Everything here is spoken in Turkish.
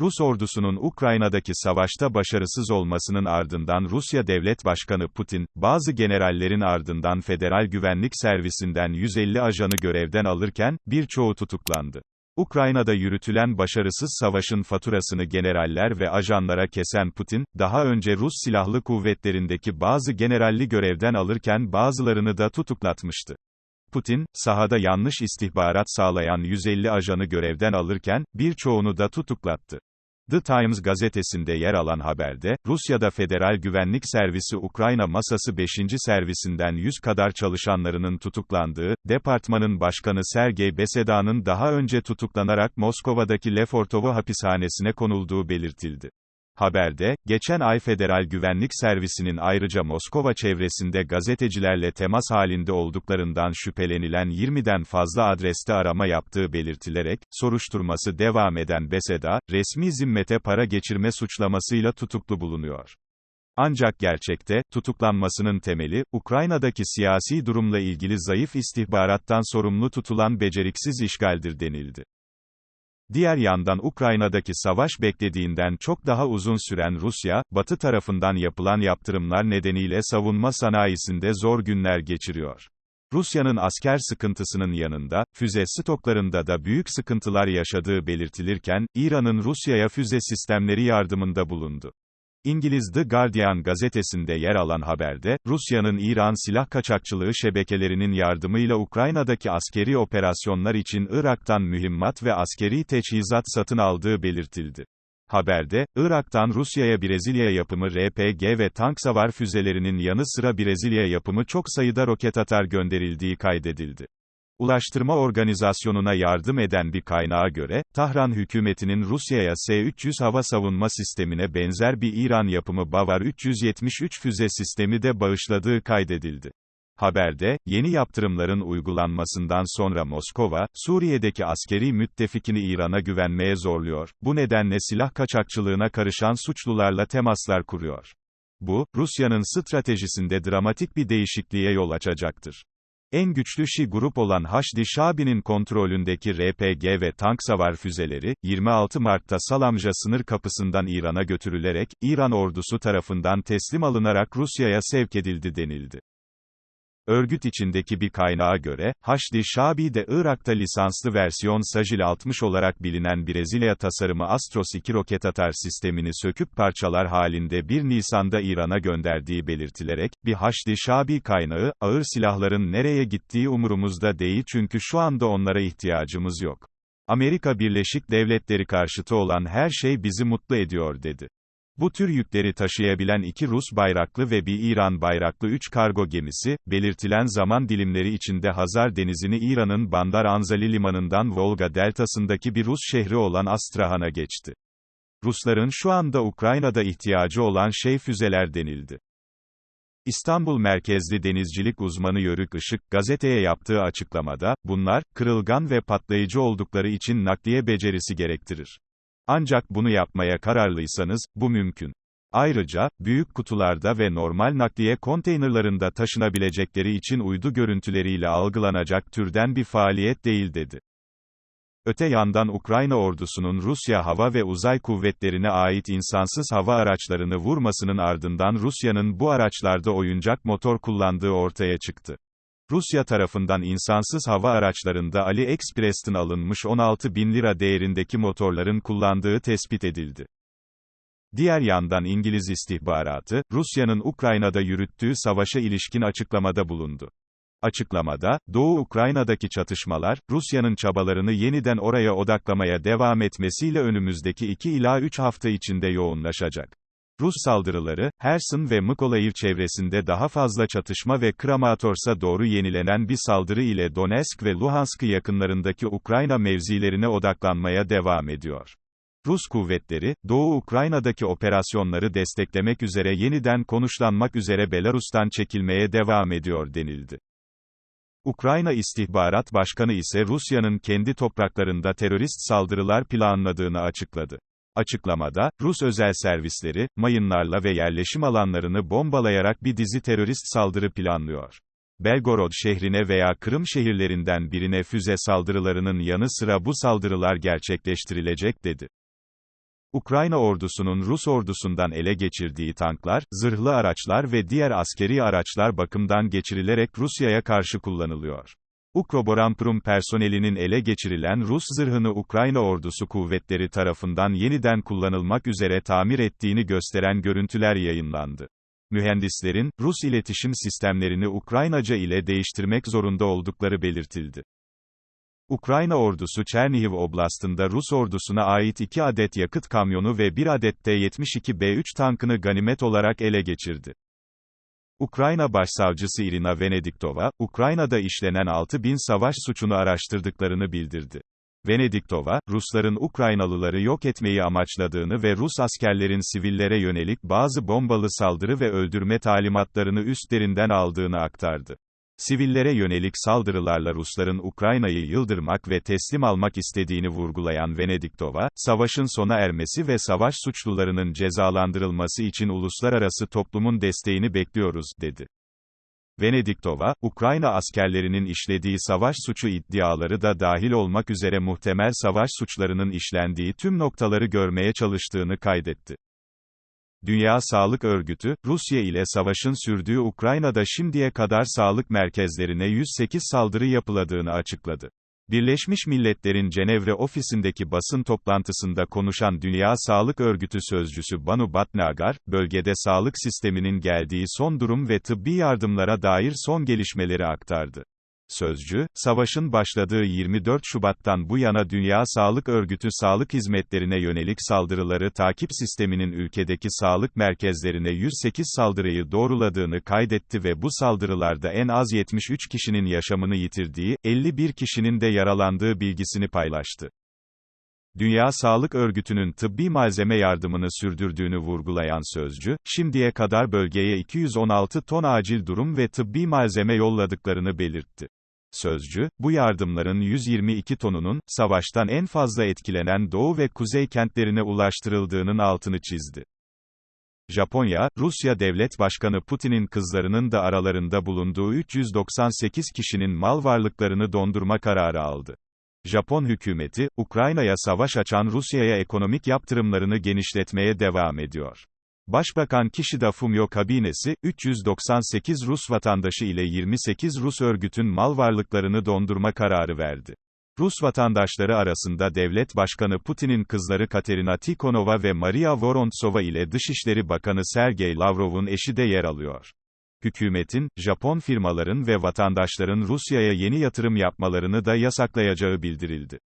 Rus ordusunun Ukrayna'daki savaşta başarısız olmasının ardından Rusya Devlet Başkanı Putin, bazı generallerin ardından Federal Güvenlik Servisinden 150 ajanı görevden alırken, birçoğu tutuklandı. Ukrayna'da yürütülen başarısız savaşın faturasını generaller ve ajanlara kesen Putin, daha önce Rus Silahlı Kuvvetleri'ndeki bazı generalli görevden alırken bazılarını da tutuklatmıştı. Putin, sahada yanlış istihbarat sağlayan 150 ajanı görevden alırken, birçoğunu da tutuklattı. The Times gazetesinde yer alan haberde, Rusya'da Federal Güvenlik Servisi Ukrayna Masası 5. servisinden 100 kadar çalışanlarının tutuklandığı, departmanın başkanı Sergey Beseda'nın daha önce tutuklanarak Moskova'daki Lefortovo hapishanesine konulduğu belirtildi. Haberde, geçen ay Federal Güvenlik Servisi'nin ayrıca Moskova çevresinde gazetecilerle temas halinde olduklarından şüphelenilen 20'den fazla adreste arama yaptığı belirtilerek, soruşturması devam eden Beseda, resmi zimmete para geçirme suçlamasıyla tutuklu bulunuyor. Ancak gerçekte, tutuklanmasının temeli, Ukrayna'daki siyasi durumla ilgili zayıf istihbarattan sorumlu tutulan beceriksiz işgaldir denildi. Diğer yandan Ukrayna'daki savaş beklediğinden çok daha uzun süren Rusya, Batı tarafından yapılan yaptırımlar nedeniyle savunma sanayisinde zor günler geçiriyor. Rusya'nın asker sıkıntısının yanında, füze stoklarında da büyük sıkıntılar yaşadığı belirtilirken, İran'ın Rusya'ya füze sistemleri yardımında bulundu. İngiliz The Guardian gazetesinde yer alan haberde, Rusya'nın İran silah kaçakçılığı şebekelerinin yardımıyla Ukrayna'daki askeri operasyonlar için Irak'tan mühimmat ve askeri teçhizat satın aldığı belirtildi. Haberde, Irak'tan Rusya'ya Brezilya yapımı RPG ve tank savar füzelerinin yanı sıra Brezilya yapımı çok sayıda roket atar gönderildiği kaydedildi. Ulaştırma Organizasyonu'na yardım eden bir kaynağa göre, Tahran hükümetinin Rusya'ya S-300 hava savunma sistemine benzer bir İran yapımı Bavar 373 füze sistemi de bağışladığı kaydedildi. Haberde, yeni yaptırımların uygulanmasından sonra Moskova, Suriye'deki askeri müttefikini İran'a güvenmeye zorluyor, bu nedenle silah kaçakçılığına karışan suçlularla temaslar kuruyor. Bu, Rusya'nın stratejisinde dramatik bir değişikliğe yol açacaktır. En güçlü Şi grup olan Haşdi Şabi'nin kontrolündeki RPG ve tank savar füzeleri, 26 Mart'ta Salamja sınır kapısından İran'a götürülerek, İran ordusu tarafından teslim alınarak Rusya'ya sevk edildi denildi. Örgüt içindeki bir kaynağa göre, Haşdi Şabi de Irak'ta lisanslı versiyon Sajil 60 olarak bilinen Brezilya tasarımı Astros 2 roket atar sistemini söküp parçalar halinde 1 Nisan'da İran'a gönderdiği belirtilerek, bir Haşdi Şabi kaynağı, ağır silahların nereye gittiği umurumuzda değil çünkü şu anda onlara ihtiyacımız yok. Amerika Birleşik Devletleri karşıtı olan her şey bizi mutlu ediyor dedi. Bu tür yükleri taşıyabilen iki Rus bayraklı ve bir İran bayraklı üç kargo gemisi, belirtilen zaman dilimleri içinde Hazar Denizi'ni İran'ın Bandar Anzali limanından Volga deltasındaki bir Rus şehri olan Astrahan'a geçti. Rusların şu anda Ukrayna'da ihtiyacı olan şey füzeler denildi. İstanbul merkezli denizcilik uzmanı Yörük Işık, gazeteye yaptığı açıklamada, bunlar, kırılgan ve patlayıcı oldukları için nakliye becerisi gerektirir. Ancak bunu yapmaya kararlıysanız, bu mümkün. Ayrıca, büyük kutularda ve normal nakliye konteynerlarında taşınabilecekleri için uydu görüntüleriyle algılanacak türden bir faaliyet değil dedi. Öte yandan Ukrayna ordusunun Rusya hava ve uzay kuvvetlerine ait insansız hava araçlarını vurmasının ardından Rusya'nın bu araçlarda oyuncak motor kullandığı ortaya çıktı. Rusya tarafından insansız hava araçlarında Ali Express'ten alınmış 16 bin lira değerindeki motorların kullandığı tespit edildi. Diğer yandan İngiliz istihbaratı, Rusya'nın Ukrayna'da yürüttüğü savaşa ilişkin açıklamada bulundu. Açıklamada, Doğu Ukrayna'daki çatışmalar, Rusya'nın çabalarını yeniden oraya odaklamaya devam etmesiyle önümüzdeki 2 ila 3 hafta içinde yoğunlaşacak. Rus saldırıları, Herson ve Mykolaiv çevresinde daha fazla çatışma ve Kramatorsk'a doğru yenilenen bir saldırı ile Donetsk ve Luhansk yakınlarındaki Ukrayna mevzilerine odaklanmaya devam ediyor. Rus kuvvetleri, Doğu Ukrayna'daki operasyonları desteklemek üzere yeniden konuşlanmak üzere Belarus'tan çekilmeye devam ediyor denildi. Ukrayna İstihbarat Başkanı ise Rusya'nın kendi topraklarında terörist saldırılar planladığını açıkladı. Açıklamada, Rus özel servisleri, mayınlarla ve yerleşim alanlarını bombalayarak bir dizi terörist saldırı planlıyor. Belgorod şehrine veya Kırım şehirlerinden birine füze saldırılarının yanı sıra bu saldırılar gerçekleştirilecek dedi. Ukrayna ordusunun Rus ordusundan ele geçirdiği tanklar, zırhlı araçlar ve diğer askeri araçlar bakımdan geçirilerek Rusya'ya karşı kullanılıyor. Ukroboramprum personelinin ele geçirilen Rus zırhını Ukrayna ordusu kuvvetleri tarafından yeniden kullanılmak üzere tamir ettiğini gösteren görüntüler yayınlandı. Mühendislerin, Rus iletişim sistemlerini Ukraynaca ile değiştirmek zorunda oldukları belirtildi. Ukrayna ordusu Çernihiv Oblast'ında Rus ordusuna ait 2 adet yakıt kamyonu ve 1 adet T-72B3 tankını ganimet olarak ele geçirdi. Ukrayna Başsavcısı Irina Venediktova, Ukrayna'da işlenen 6000 savaş suçunu araştırdıklarını bildirdi. Venediktova, Rusların Ukraynalıları yok etmeyi amaçladığını ve Rus askerlerin sivillere yönelik bazı bombalı saldırı ve öldürme talimatlarını üstlerinden aldığını aktardı. Sivillere yönelik saldırılarla Rusların Ukrayna'yı yıldırmak ve teslim almak istediğini vurgulayan Venediktova, savaşın sona ermesi ve savaş suçlularının cezalandırılması için uluslararası toplumun desteğini bekliyoruz, dedi. Venediktova, Ukrayna askerlerinin işlediği savaş suçu iddiaları da dahil olmak üzere muhtemel savaş suçlarının işlendiği tüm noktaları görmeye çalıştığını kaydetti. Dünya Sağlık Örgütü, Rusya ile savaşın sürdüğü Ukrayna'da şimdiye kadar sağlık merkezlerine 108 saldırı yapıladığını açıkladı. Birleşmiş Milletler'in Cenevre ofisindeki basın toplantısında konuşan Dünya Sağlık Örgütü sözcüsü Banu Batnagar, bölgede sağlık sisteminin geldiği son durum ve tıbbi yardımlara dair son gelişmeleri aktardı. Sözcü, savaşın başladığı 24 Şubat'tan bu yana Dünya Sağlık Örgütü sağlık hizmetlerine yönelik saldırıları takip sisteminin ülkedeki sağlık merkezlerine 108 saldırıyı doğruladığını kaydetti ve bu saldırılarda en az 73 kişinin yaşamını yitirdiği, 51 kişinin de yaralandığı bilgisini paylaştı. Dünya Sağlık Örgütü'nün tıbbi malzeme yardımını sürdürdüğünü vurgulayan sözcü, şimdiye kadar bölgeye 216 ton acil durum ve tıbbi malzeme yolladıklarını belirtti. Sözcü, bu yardımların 122 tonunun, savaştan en fazla etkilenen Doğu ve Kuzey kentlerine ulaştırıldığının altını çizdi. Japonya, Rusya Devlet Başkanı Putin'in kızlarının da aralarında bulunduğu 398 kişinin mal varlıklarını dondurma kararı aldı. Japon hükümeti, Ukrayna'ya savaş açan Rusya'ya ekonomik yaptırımlarını genişletmeye devam ediyor. Başbakan Kishida Fumio kabinesi, 398 Rus vatandaşı ile 28 Rus örgütün mal varlıklarını dondurma kararı verdi. Rus vatandaşları arasında devlet başkanı Putin'in kızları Katerina Tikhonova ve Maria Vorontsova ile Dışişleri Bakanı Sergey Lavrov'un eşi de yer alıyor. Hükümetin, Japon firmaların ve vatandaşların Rusya'ya yeni yatırım yapmalarını da yasaklayacağı bildirildi.